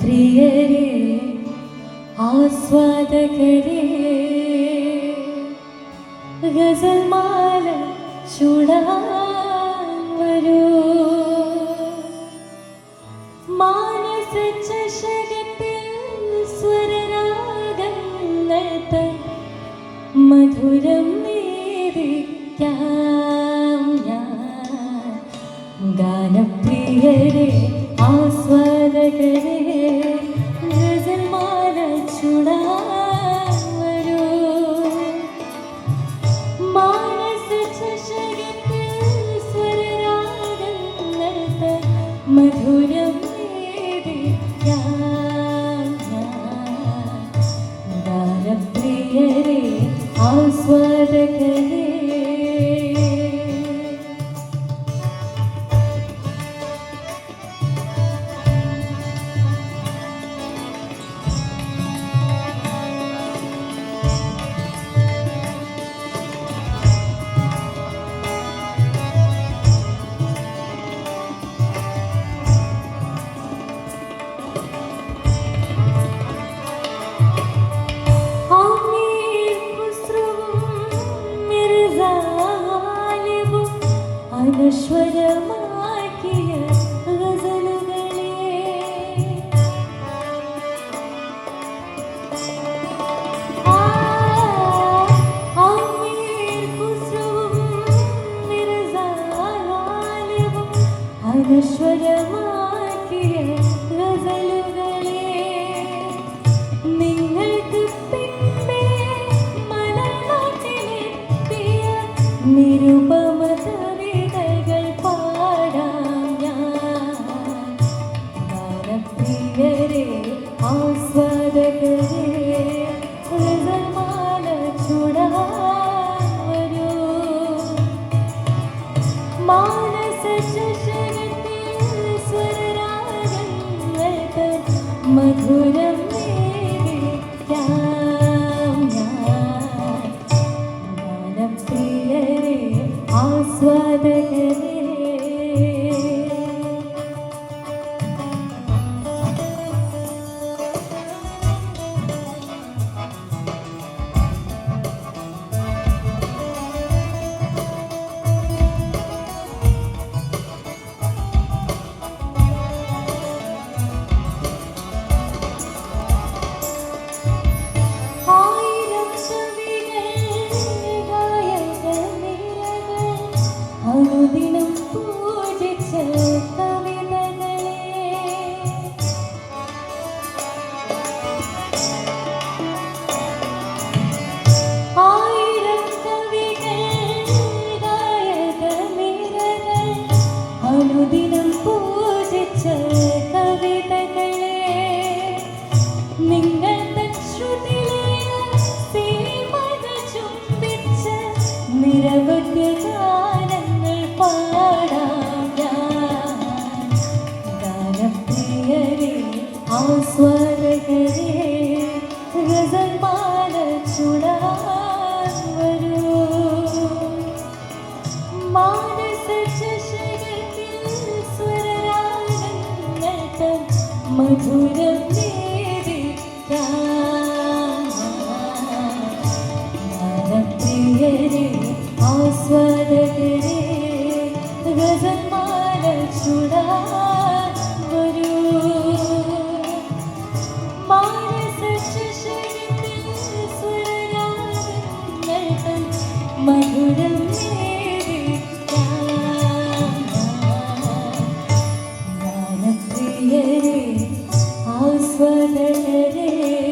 ഗാനപ്രിയരേ ആസ്വാദകരെ. ഗസൽമാല ചൂടാൻ വരൂ. മാനസ ചഷകത്തിൽ സ്വരരാഗങ്ങൾ തൻ മധുരം നേദിക്കാം ഞാൻ. ഗാനപ്രിയരെ ആസ്വാദകരെ. നിരുപമ കവിതകൾ പാടാം ഞാൻ. ഗാനപ്രിയരെ ആസ്വാദകരെ ഹൃദയമാല ചുടാൻ വരൂ മാനസ ശശകത്തിൽ സ്വരരാഗങ്ങൾ മധുരം അനുദിനം പൂജിച്ച കവിതകളെ നിങ്ങൾ ചുംബിച്ച നിരവധി ഗാനങ്ങൾ പാടാം. ഗാനപ്രിയരെ ആസ്വാദകരെ ഗസൽമാല ചുടാൻ മധുരം ഗാനപ്രിയരെ ആസ്വാദകരെ ഗസൽമാല ചുടാൻ വരൂ. മധുരം ഗാനപ്രിയരെ ആസ്വാദകരെ